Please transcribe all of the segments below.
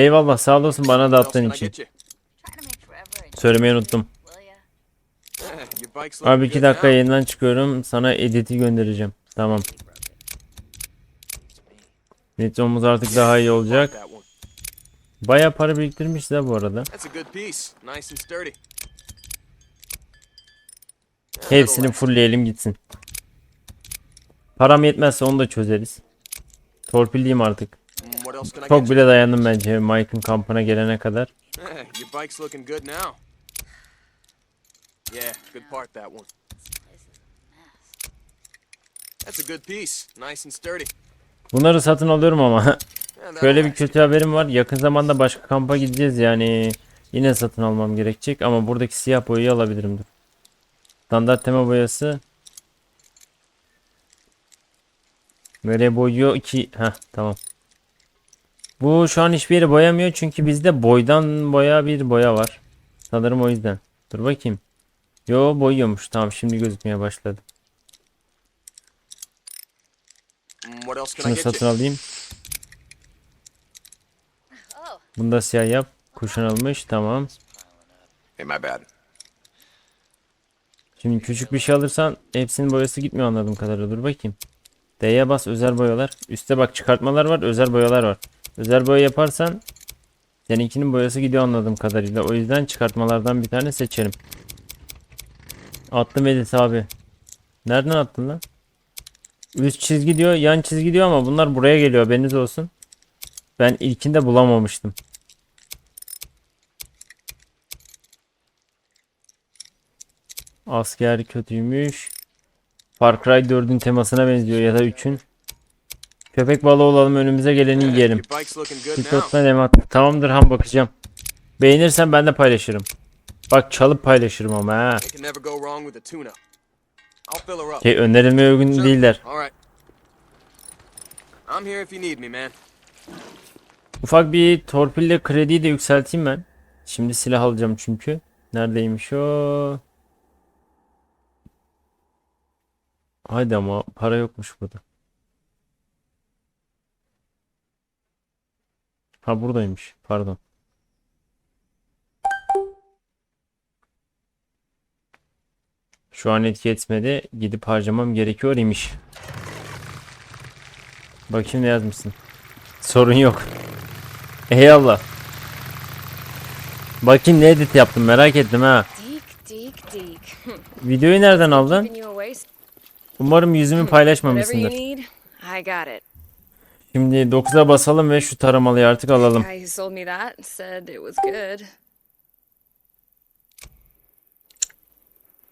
Eyvallah sağ olasın bana da attığın için. Söylemeyi unuttum. Abi iki dakika yayından çıkıyorum. Sana editi göndereceğim. Tamam. Nitromuz artık daha iyi olacak. Baya para biriktirmiş de bu arada. Hepsini fullleyelim gitsin. Param yetmezse onu da çözeriz. Torpilliyim artık. Çok bile dayandım bence Mike'ın kampına gelene kadar. you? Your bike's looking good now. Yeah, good part that one. That's a good piece. Nice and sturdy. Bunları satın alıyorum ama. Şöyle bir kötü haberim var. Yakın zamanda başka kampa gideceğiz yani. Yine satın almam gerekecek ama buradaki siyah boyayı alabilirim. Standart tema boyası. Nereye boyuyor ki? Heh tamam. Bu şu an hiçbir yeri boyamıyor çünkü bizde boydan boya bir boya var. Sanırım o yüzden. Dur bakayım. Yo boyuyormuş. Tamam şimdi gözükmeye başladı. Şunu satın alayım. Bunu da siyah yap. Kuşanılmış. Tamam. Hey, my bad. Şimdi küçük bir şey alırsan hepsinin boyası gitmiyor anladığım kadarıyla. Dur bakayım. D'ye bas özel boyalar. Üste bak çıkartmalar var özel boyalar var. Özel boya yaparsan seninkinin boyası gidiyor anladığım kadarıyla. O yüzden çıkartmalardan bir tane seçerim. Attım Edis abi. Nereden attın lan? Üst çizgi diyor yan çizgi diyor ama bunlar buraya geliyor haberiniz olsun. Ben ilkinde bulamamıştım. Asker kötüymüş. Far Cry 4'ün temasına benziyor ya da 3'ün. Köpek balığı olalım önümüze geleni yiyelim. Pitot'la Nemat. Tamamdır ham bakacağım. Beğenirsen ben de paylaşırım. Bak çalıp paylaşırım ama ha. Şey önerilmeye uygun değiller. Ufak bir torpille krediyi de yükselteyim ben. Şimdi silah alacağım çünkü. Neredeymiş o? Haydi ama para yokmuş burada. Ha buradaymış. Pardon. Şu an etki etmedi. Gidip harcamam gerekiyor imiş. Bakayım ne yazmışsın. Sorun yok. Eyvallah. Bakayım ne edit yaptım merak ettim ha. Videoyu nereden aldın? Umarım yüzümü you paylaşmamışsındır. Şimdi 9'a basalım ve şu taramalıyı artık alalım.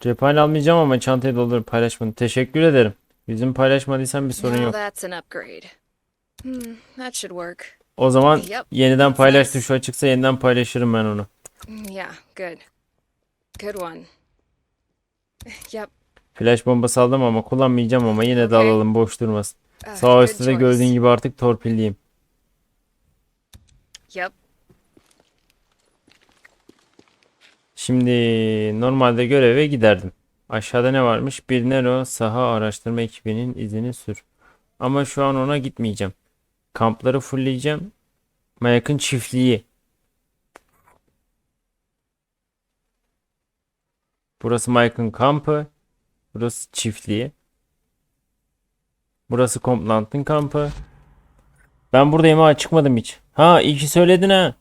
Cephane almayacağım ama çantayı doldurup paylaşmadım. Teşekkür ederim. Yüzümü paylaşmadıysan bir sorun yok. Hmm. O zaman yeniden paylaş tuşu açıksa yeniden paylaşırım ben onu. Mm, Yeah, good. Good one. Yep. Flash bombası aldım ama kullanmayacağım ama yine de alalım boş durmasın. Sağ good üstte de choice. gördüğün gibi artık torpilliyim. Yep. Şimdi normalde göreve giderdim. Aşağıda ne varmış? Bir Nero saha araştırma ekibinin izini sür. Ama şu an ona gitmeyeceğim. Kampları fullleyeceğim. Mayak'ın çiftliği. Burası Mike'ın kampı. Burası çiftliği. Burası Complant'ın kampı. Ben buradayım ha çıkmadım hiç. Ha iyi ki söyledin ha.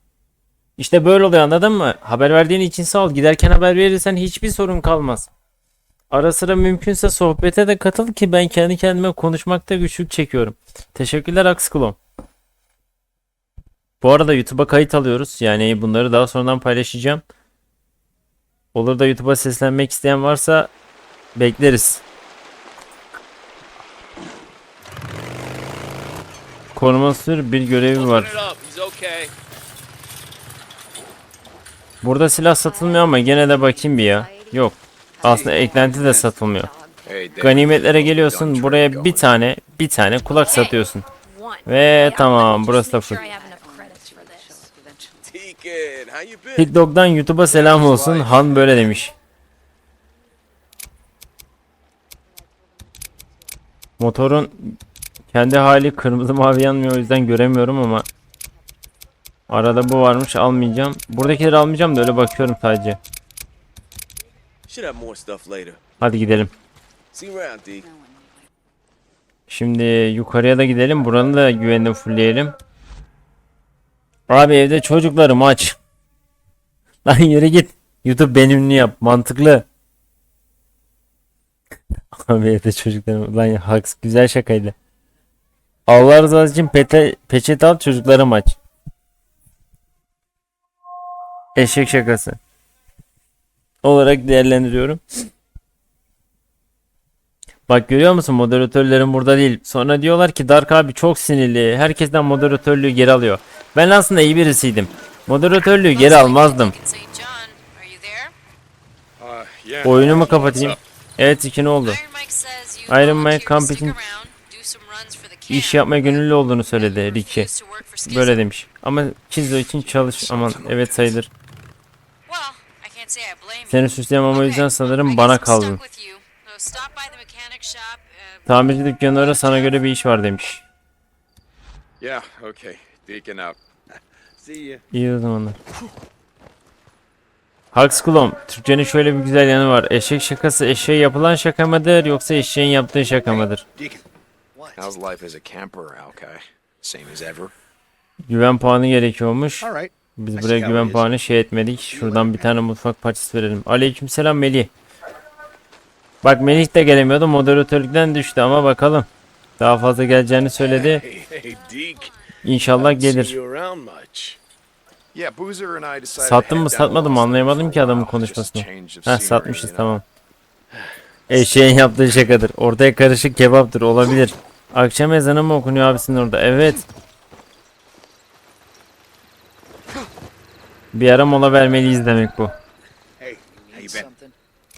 İşte böyle oluyor anladın mı? Haber verdiğin için sağ ol. Giderken haber verirsen hiçbir sorun kalmaz. Ara sıra mümkünse sohbete de katıl ki ben kendi kendime konuşmakta güçlük çekiyorum. Teşekkürler Akskulon. Bu arada YouTube'a kayıt alıyoruz. Yani bunları daha sonradan paylaşacağım. Olur da YouTube'a seslenmek isteyen varsa bekleriz. Koruma sür bir görevi var. Burada silah satılmıyor ama gene de bakayım bir ya. Yok. Aslında eklenti de satılmıyor. Ganimetlere geliyorsun buraya bir tane bir tane kulak satıyorsun. Ve tamam burası da full. TikTok'dan YouTube'a selam olsun. Han böyle demiş. Motorun kendi hali kırmızı mavi yanmıyor o yüzden göremiyorum ama Arada bu varmış almayacağım. Buradakileri almayacağım da öyle bakıyorum sadece. Hadi gidelim. Şimdi yukarıya da gidelim. Buranın da güvenini fullleyelim. Abi evde çocuklarım aç. Lan yürü git. YouTube benimli yap. Mantıklı. Abi evde çocuklarım. Lan haks güzel şakaydı. Allah rızası için pete, peçete al çocuklarım aç. Eşek şakası. Olarak değerlendiriyorum. Bak görüyor musun moderatörlerin burada değil. Sonra diyorlar ki Dark abi çok sinirli. Herkesten moderatörlüğü geri alıyor. Ben aslında iyi birisiydim. Moderatörlüğü geri almazdım. Oyunumu kapatayım. Evet iki ne oldu? Iron Mike kamp için İş yapmaya gönüllü olduğunu söyledi Ricky. Böyle demiş. Ama Çizo için çalış. Aman evet sayılır. Seni suçlayamam o yüzden sanırım bana kaldın. uh, Tamirci dükkanları sana göre bir iş var demiş. Yeah, okay. Deacon out. See ya. İyi o zamanlar. Hakskulom, Türkçenin şöyle bir güzel yanı var. Eşek şakası eşeğe yapılan şaka mıdır yoksa eşeğin yaptığı şaka mıdır? Deacon. What? How's life as a camper, Alki? Same as ever? Güven puanı gerekiyormuş. All right. Biz buraya güven puanı şey etmedik. Şuradan bir tane mutfak parçası verelim. Aleykümselam Melih. Bak Melih de gelemiyordu. Moderatörlükten düştü ama bakalım. Daha fazla geleceğini söyledi. İnşallah gelir. Sattın mı satmadın mı anlayamadım ki adamın konuşmasını. scenery, satmışız tamam. Eşeğin yaptığı şakadır. Ortaya karışık kebaptır olabilir. Akşam ezanı mı okunuyor abisinin orada? Evet. Bir ara mola vermeliyiz demek bu. Hey, how you been?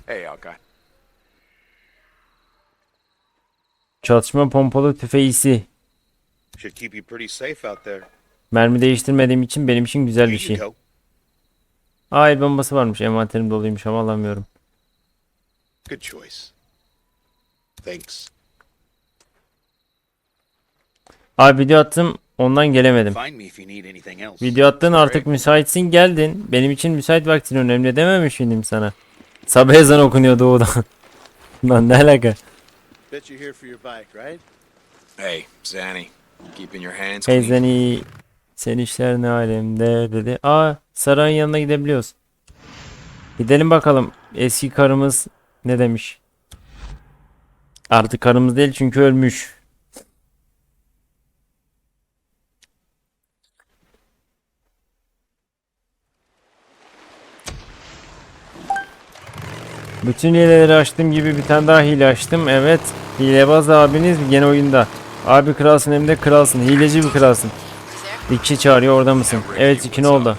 Hey, Alki. Çatışma pompalı tüfeğisi. Should keep you pretty safe out there. Mermi değiştirmediğim için benim için güzel bir şey. el bombası varmış. Envanterim doluymuş ama alamıyorum. Good choice. Thanks. Abi video attım. Ondan gelemedim. Video attın artık müsaitsin geldin. Benim için müsait vaktin önemli dememiş miydim sana? Sabah ezan okunuyor doğudan. Lan ne alaka? Hey, Zanny. Keeping your hands Hey. Zeni sen işler ne alemde dedi. Aa sarayın yanına gidebiliyoruz. Gidelim bakalım eski karımız ne demiş. Artık karımız değil çünkü ölmüş. Bütün hileleri açtığım gibi bir tane daha hile açtım. Evet. Hilebaz abiniz gene oyunda. Abi kralsın hem de kralsın. Hileci bir kralsın. Kişi çağırıyor orada mısın? Evet iki ne oldu?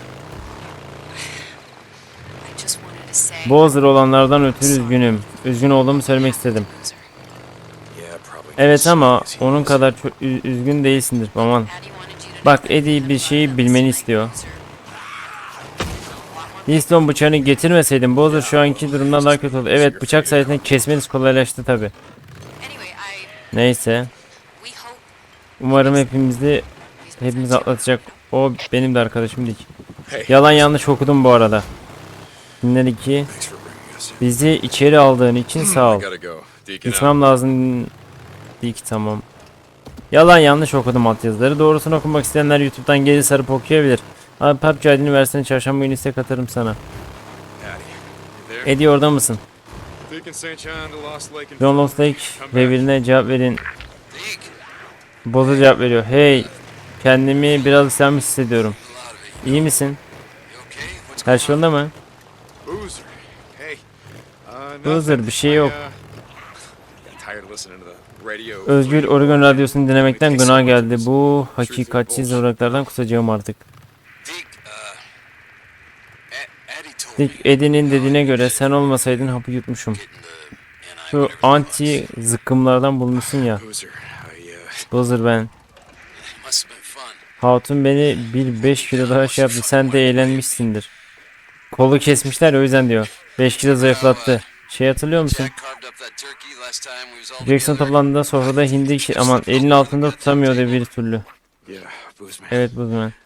Hazır olanlardan ötürü üzgünüm. Üzgün olduğumu söylemek istedim. Evet ama onun kadar çok üzgün değilsindir. Aman. Daddy wanted you to Bak Eddie bir şeyi bilmeni istiyor. Liston bıçağını getirmeseydin Bowser şu anki durumdan daha kötü oldu. Evet bıçak sayesinde kesmeniz kolaylaştı tabi. Neyse. Umarım hepimizi hepimiz atlatacak. O benim de arkadaşım Dik. Yalan yanlış okudum bu arada. Dinledik ki bizi içeri aldığın için sağ ol. Gitmem lazım. Dik tamam. Yalan yanlış okudum altyazıları. Doğrusunu okumak isteyenler YouTube'dan geri sarıp okuyabilir. Abi PUBG ID'ni versene çarşamba günü istek atarım sana. Eddie orada mısın? John Lost Lake revirine cevap verin. Bozu cevap veriyor. Hey kendimi biraz ıslanmış hissediyorum. İyi misin? Her şey yolunda mı? Boozer. Bir şey yok. Özgür Oregon Radyosu'nu dinlemekten günah geldi. Bu hakikatsiz olaraklardan kusacağım artık. Eddie'nin dediğine göre sen olmasaydın hapı yutmuşum. Şu anti zıkkımlardan bulmuşsun ya. Buzzer ben. Hatun beni bir 5 kilo daha şey yaptı. Sen de eğlenmişsindir. Kolu kesmişler o yüzden diyor. 5 kilo zayıflattı. Şey hatırlıyor musun? Jackson toplandığında sofrada hindi aman elin altında tutamıyordu bir türlü. Evet Buzman.